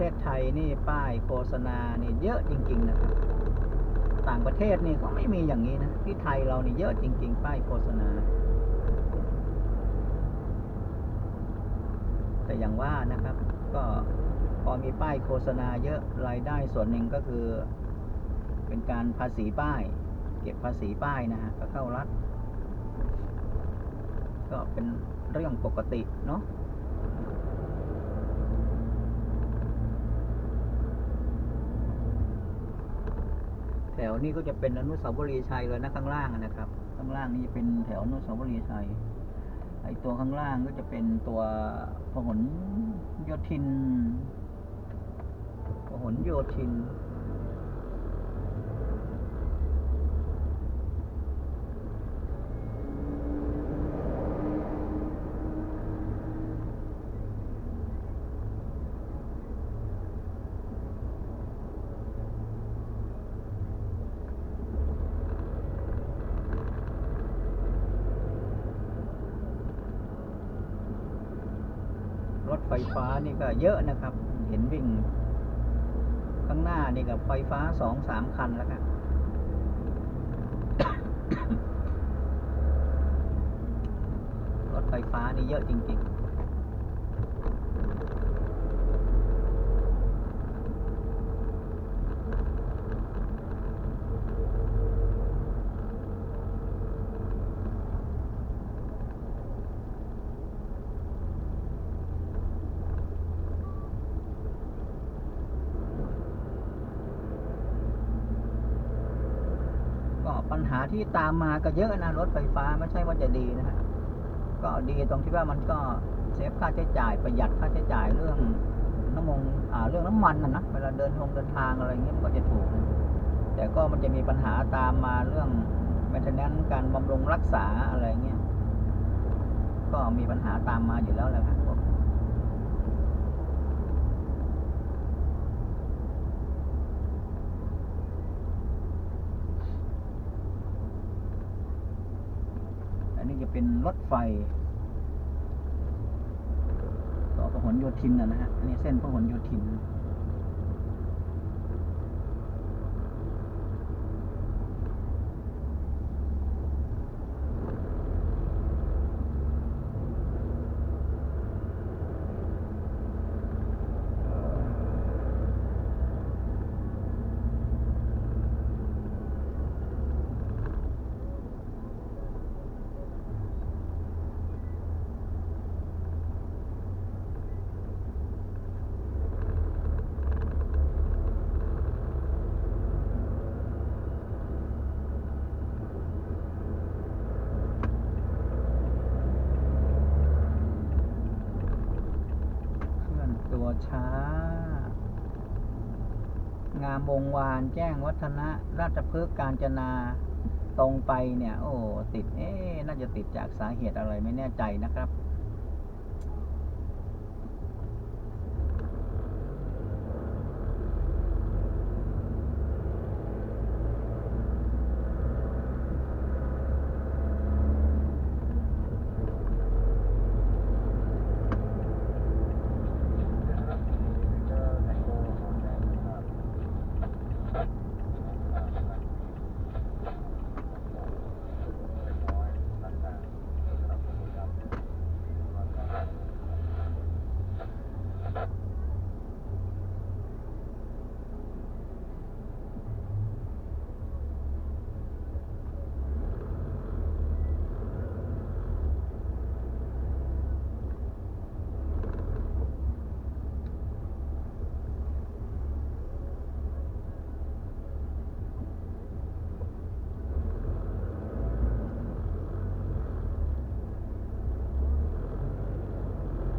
ทศไทยนี่ป้ายโฆษณานี่เยอะจริง ๆ นะครับ ต่างประเทศนี่เขาไม่มีอย่างนี้นะ ที่ไทยเรานี่เยอะจริง ๆ ป้ายโฆษณา แต่อย่างว่านะครับ ก็พอมีป้ายโฆษณาเยอะรายได้ส่วนหนึ่งก็คือ เป็นการภาษีป้าย เก็บภาษีป้ายนะฮะก็เข้ารัฐ ก็เป็นเรื่องปกติเนาะ แถวนี้ก็จะเป็นอนุสาวรีย์ชัยเลยนะข้างล่างนะครับ ข้างล่างนี่เป็นแถวอนุสาวรีย์ชัยไอตัวข้างล่างก็จะเป็นตัวพหลโยธินพหลโยธิน รถ ไฟฟ้านี่ก็เยอะนะครับ เห็นวิ่ง ข้างหน้านี่กับไฟฟ้าสองสามคันแล้วครับรถไฟฟ้านี่เยอะจริง ๆ ก็ปั ญหาที่ตามมาก็เยอะนะรถไฟฟ้าไม่ใช่ว่าจะดีนะฮะก็ดีตรงที่ว่ามันก็เซฟค่าใช้จ่ายประหยัดค่าใช้จ่ายเรื่องน้ำมงอ่าเรื่องน้ำมันนะนะเวลาเดินทงเดินทางอะไรเงี้ยมันก็จะถูกนะแต่ก็มันจะมีปัญหาตามมาเรื่องแมนเทนแนนการบำรุงรักษาอะไรเงี้ยก็มีปัญหาตามมาอยู่แล้วแหละครับผมอันนี้จะ เป็นรถไฟต่อพหลโยธินนะนะฮะอันนี้เส้นพหลโยธิน ช้า งามวงวานแจ้งวัฒนะราชพฤกษ์การจนาตรงไปเนี่ย โอ้ติด เอ๊น่าจะติดจากสาเหตุอะไรไม่แน่ใจนะครับ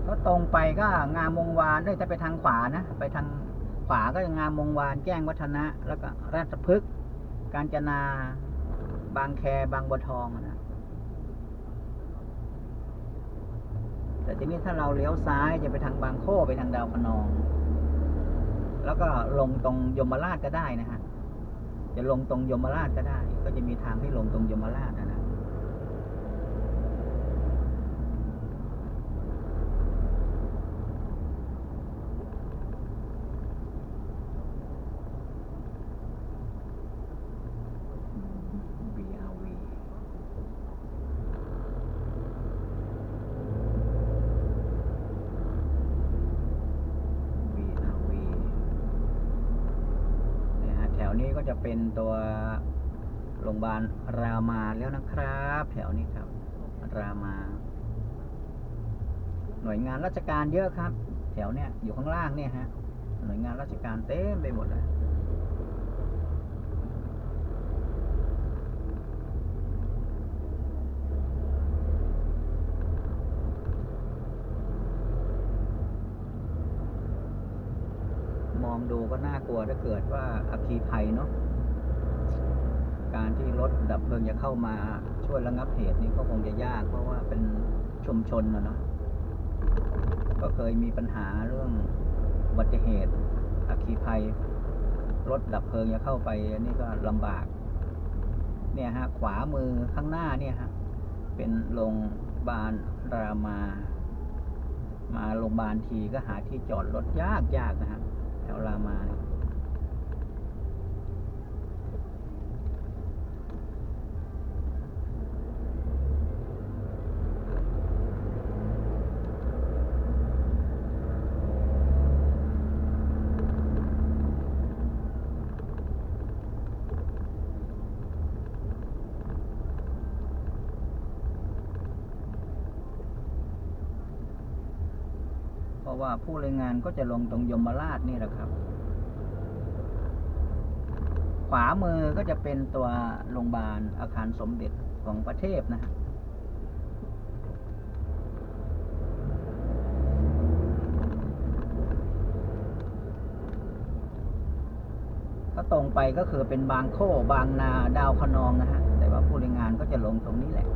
ก็ตรงไปก็งามวงวานด้วยถ้าไปทางขวานะ ไปทางขวาก็จะงามวงวาน แจ้งวัฒนะ แล้วก็ราชพฤกษ์การจนา บางแค บางบัวทองนะ แต่ทีนี้ถ้าเราเลี้ยวซ้ายจะไปทางบางโคไปทางดาวคะนอง แล้วก็ลงตรงยมราชก็ได้นะฮะ จะลงตรงยมราชก็ได้ ก็จะมีทางให้ลงตรงยมราชนะนะ จะ เป็นตัวโรงพยาบาลรามาแล้วนะครับ แถวนี้ครับ รามา หน่วยงานราชการเยอะครับ แถวเนี้ยอยู่ข้างล่างเนี่ยฮะ หน่วยงานราชการเต็มไปหมดเลยมองดูก็น่ากลัวถ้าเกิดว่าอัคคีภัยเนาะ การที่รถดับเพลิงจะเข้ามาช่วยระงับเหตุนี้ก็คงจะยาก เพราะว่าเป็นชุมชนนะเนาะก็เคยมีปัญหาเรื่องอุบัติเหตุอัคคีภัย รถดับเพลิงจะเข้าไปอันนี่ก็ลำบาก เนี่ยฮะ ขวามือข้างหน้าเนี่ยฮะ เป็นโรงพยาบาลรามา มาโรงพยาบาลทีก็หาที่จอดรถยากยากนะฮะ แถวรามาเนี่ย เพราะ ว่าผู้รายงานก็จะลงตรงยมราชนี่แหละครับ ขวามือก็จะเป็นตัวโรงพยาบาลอาคารสมเด็จของประเทศนะฮะถ้าตรงไปก็คือเป็นบางโคบางนาดาวคะนองนะฮะ แต่ว่าผู้รายงานก็จะลงตรงนี้แหละ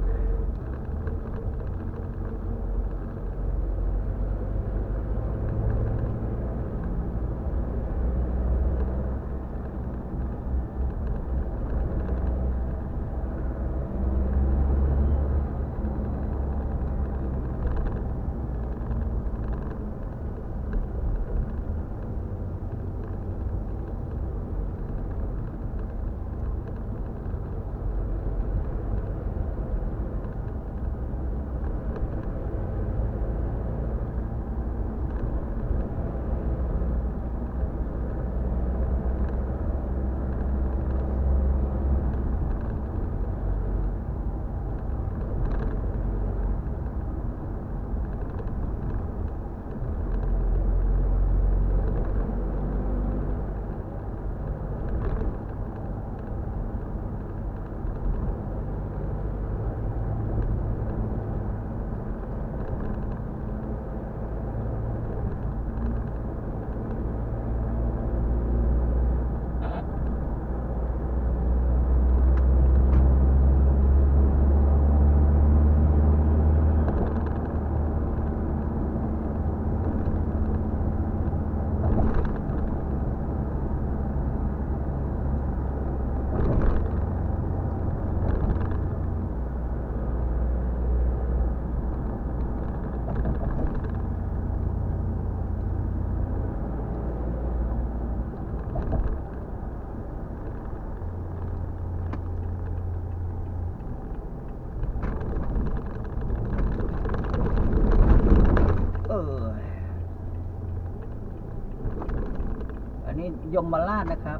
ยมราชนะครับ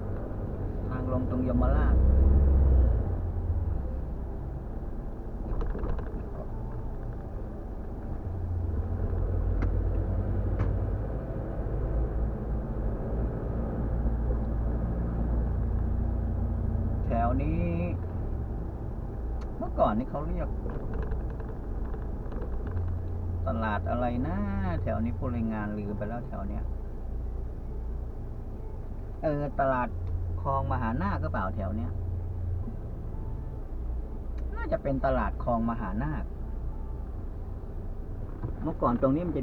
ทางลงตรงยมราชแถวนี้ เมื่อก่อนนี่เขาเรียก ตลาดอะไรนะ แถวนี้ผู้รายงานลืมไปแล้วแถวเนี้ย เออตลาดคลองมหานาคก็เปล่าแถวเนี้ย น่าจะเป็นตลาดคลองมหานาค เมื่อก่อนตรงนี้มันจะ